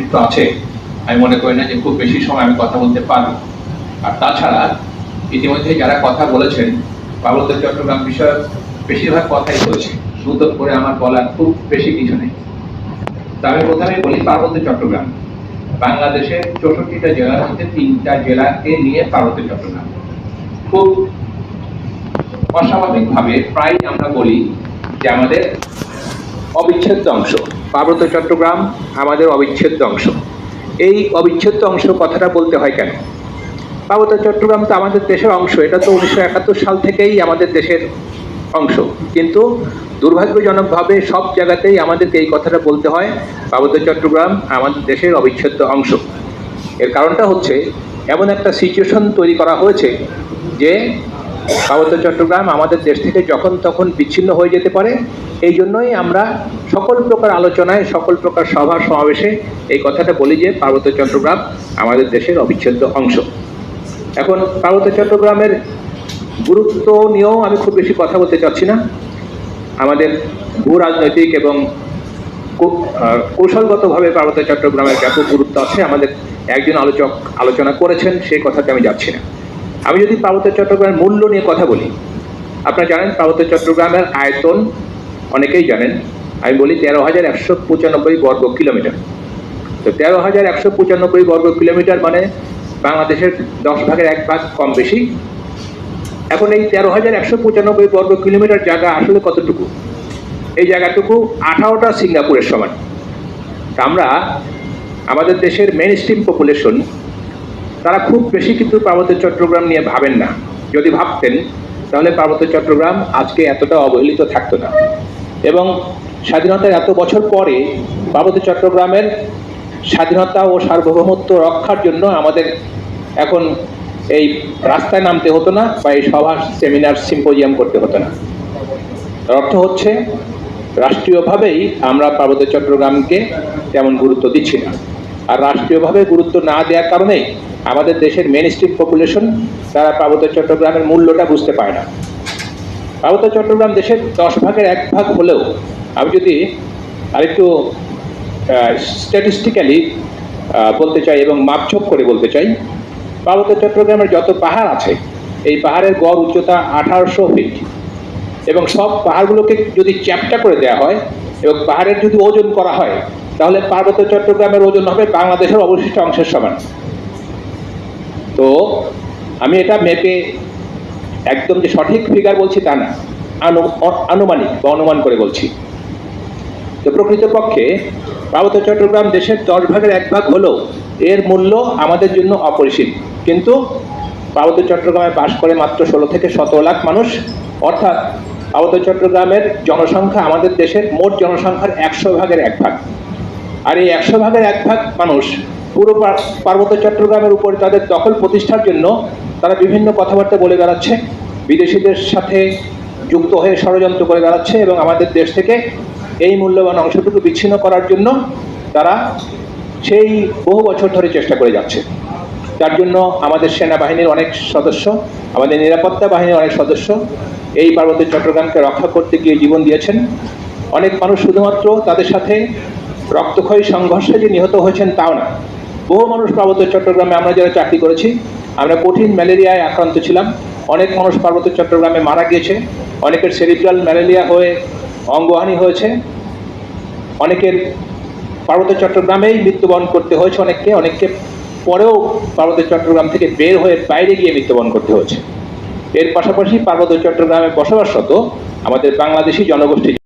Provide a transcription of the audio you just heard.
নেতৃত্ব আছে। আমি মনে করি না যে খুব বেশি সময় আমি কথা বলতে পারব। আর তাছাড়া ইতিমধ্যে যারা কথা বলেছেন, পার্বত্য চট্টগ্রাম বিষয়ে বেশিরভাগ কথাই বলেছে নতুন করে আমার বলার খুব বেশি কিছু নেই। তা আমি প্রথমে বলি পার্বত্য চট্টগ্রাম। বাংলাদেশের চৌষট্টিটা জেলার মধ্যে তিনটা জেলাকে নিয়ে পার্বত্য চট্টগ্রাম। খুব অস্বাভাবিকভাবে প্রায় আমরা বলি যে আমাদের অবিচ্ছেদ্য অংশ। পার্বত্য চট্টগ্রাম আমাদের অবিচ্ছেদ্য অংশ। এই অবিচ্ছেদ্য অংশ কথাটা বলতে হয় কেন? পার্বত্য চট্টগ্রাম তো আমাদের দেশের অংশ, এটা তো উনিশশো একাত্তর সাল থেকেই আমাদের দেশের অংশ। কিন্তু দুর্ভাগ্যজনকভাবে সব জায়গাতেই আমাদেরকে এই কথাটা বলতে হয়, পার্বত্য চট্টগ্রাম আমাদের দেশের অবিচ্ছেদ্য অংশ। এর কারণটা হচ্ছে, এমন একটা সিচুয়েশন তৈরি করা হয়েছে যে পার্বত্য চট্টগ্রাম আমাদের দেশ থেকে যখন তখন বিচ্ছিন্ন হয়ে যেতে পারে এই জন্যই আমরা সকল প্রকার আলোচনায়, সকল প্রকার সভা সমাবেশে এই কথাটা বলি যে পার্বত্য চট্টগ্রাম আমাদের দেশের অবিচ্ছেদ্য অংশ। এখন পার্বত্য চট্টগ্রামের গুরুত্ব নিয়েও আমি খুব বেশি কথা বলতে চাচ্ছি না। আমাদের ভূ রাজনৈতিক এবং কৌশলগতভাবে পার্বত্য চট্টগ্রামের ব্যাপক গুরুত্ব আছে। আমাদের একজন আলোচক আলোচনা করেছেন সেই কথাতে আমি যাচ্ছি না। আমি যদি পার্বত্য চট্টগ্রামের মূল্য নিয়ে কথা বলি, আপনারা জানেন পার্বত্য চট্টগ্রামের আয়তন অনেকেই জানেন, আমি বলি তেরো হাজার একশো পঁচানব্বই বর্গ কিলোমিটার। তো তেরো হাজার একশো পঁচানব্বই বর্গ কিলোমিটার মানে বাংলাদেশের দশ ভাগের এক ভাগ কম বেশি। এখন এই তেরো হাজার একশো পঁচানব্বই বর্গ কিলোমিটার জায়গা আসলে কতটুকু? এই জায়গাটুকু আঠারোটা সিঙ্গাপুরের সমান। তা আমরা আমাদের দেশের মেন স্ট্রিম পপুলেশন তারা খুব বেশি কিন্তু পার্বত্য চট্টগ্রাম নিয়ে ভাবেন না। যদি ভাবতেন, তাহলে পার্বত্য চট্টগ্রাম আজকে এতটা অবহেলিত থাকতো না। এবং স্বাধীনতার এত বছর পরে পার্বত্য চট্টগ্রামের স্বাধীনতা ও সার্বভৌমত্ব রক্ষার জন্য আমাদের এখন এই রাস্তায় নামতে হতো না বা এই সভা সেমিনার সিম্পোজিয়াম করতে হতো না। তার অর্থ হচ্ছে রাষ্ট্রীয়ভাবেই আমরা পার্বত্য চট্টগ্রামকে তেমন গুরুত্ব দিচ্ছি না। আর রাষ্ট্রীয়ভাবে গুরুত্ব না দেওয়ার কারণেই আমাদের দেশের মেন স্ট্রিম পপুলেশন তারা পার্বত্য চট্টগ্রামের মূল্যটা বুঝতে পারে না। পার্বত্য চট্টগ্রাম দেশের দশ ভাগের এক ভাগ হলেও আমি যদি আরেকটু স্ট্যাটিস্টিক্যালি বলতে চাই এবং মাপঝোপ করে বলতে চাই পার্বত্য চট্টগ্রামের যত পাহাড় আছে, এই পাহাড়ের গড় উচ্চতা আঠারোশো ফিট এবং সব পাহাড়গুলোকে যদি চ্যাপ্টা করে দেওয়া হয় এবং পাহাড়ের যদি ওজন করা হয়, তাহলে পার্বত্য চট্টগ্রামের ওজন হবে বাংলাদেশের অবশিষ্ট অংশের সমান। তো আমি এটা মেপে একদম যে সঠিক ফিগার বলছি তা না, আনু- আনুমানিক বা অনুমান করে বলছি। তো প্রকৃতপক্ষে পার্বত্য চট্টগ্রাম দেশের দশ ভাগের এক ভাগ হলেও এর মূল্য আমাদের জন্য অপরিসীম। কিন্তু পার্বত্য চট্টগ্রামে বাস করে মাত্র ষোলো থেকে সতেরো লাখ মানুষ, অর্থাৎ পার্বত্য চট্টগ্রামের জনসংখ্যা আমাদের দেশের মোট জনসংখ্যার একশো ভাগের এক ভাগ। আর এই একশো ভাগের এক ভাগ মানুষ পার- পার্বত্য চট্টগ্রামের উপর তাদের দখল প্রতিষ্ঠার জন্য তারা বিভিন্ন কথাবার্তা বলে বেড়াচ্ছে। বিদেশিদের সাথে যুক্ত হয়ে ষড়যন্ত্র করে বেড়াচ্ছে এবং আমাদের দেশ থেকে এই মূল্যবান অংশটুকু বিচ্ছিন্ন করার জন্য তারা সেই বহু বছর ধরে চেষ্টা করে যাচ্ছে। তার জন্য আমাদের সেনাবাহিনীর অনেক সদস্য, আমাদের নিরাপত্তা বাহিনীর অনেক সদস্য এই পার্বত্য চট্টগ্রামকে রক্ষা করতে গিয়ে জীবন দিয়েছেন। অনেক মানুষ শুধুমাত্র তাদের সাথে রক্তক্ষয়ী সংঘর্ষে যে নিহত হয়েছেন তাও না। বহু মানুষ পার্বত্য চট্টগ্রামে আমরা যারা চাকরি করেছি, আমরা কঠিন ম্যালেরিয়ায় আক্রান্ত ছিলাম। অনেক মানুষ পার্বত্য চট্টগ্রামে মারা গিয়েছে। অনেকের সেরিব্রাল ম্যালেরিয়া হয়ে অঙ্গহানি হয়েছে। অনেকের পার্বত্য চট্টগ্রামেই মৃত্যুবরণ করতে হয়েছে অনেককে অনেককে পরেও পার্বত্য চট্টগ্রাম থেকে বের হয়ে বাইরে গিয়ে মৃত্যুবরণ করতে হয়েছে। এর পাশাপাশি পার্বত্য চট্টগ্রামে বসবাসরত আমাদের বাংলাদেশি জনগোষ্ঠী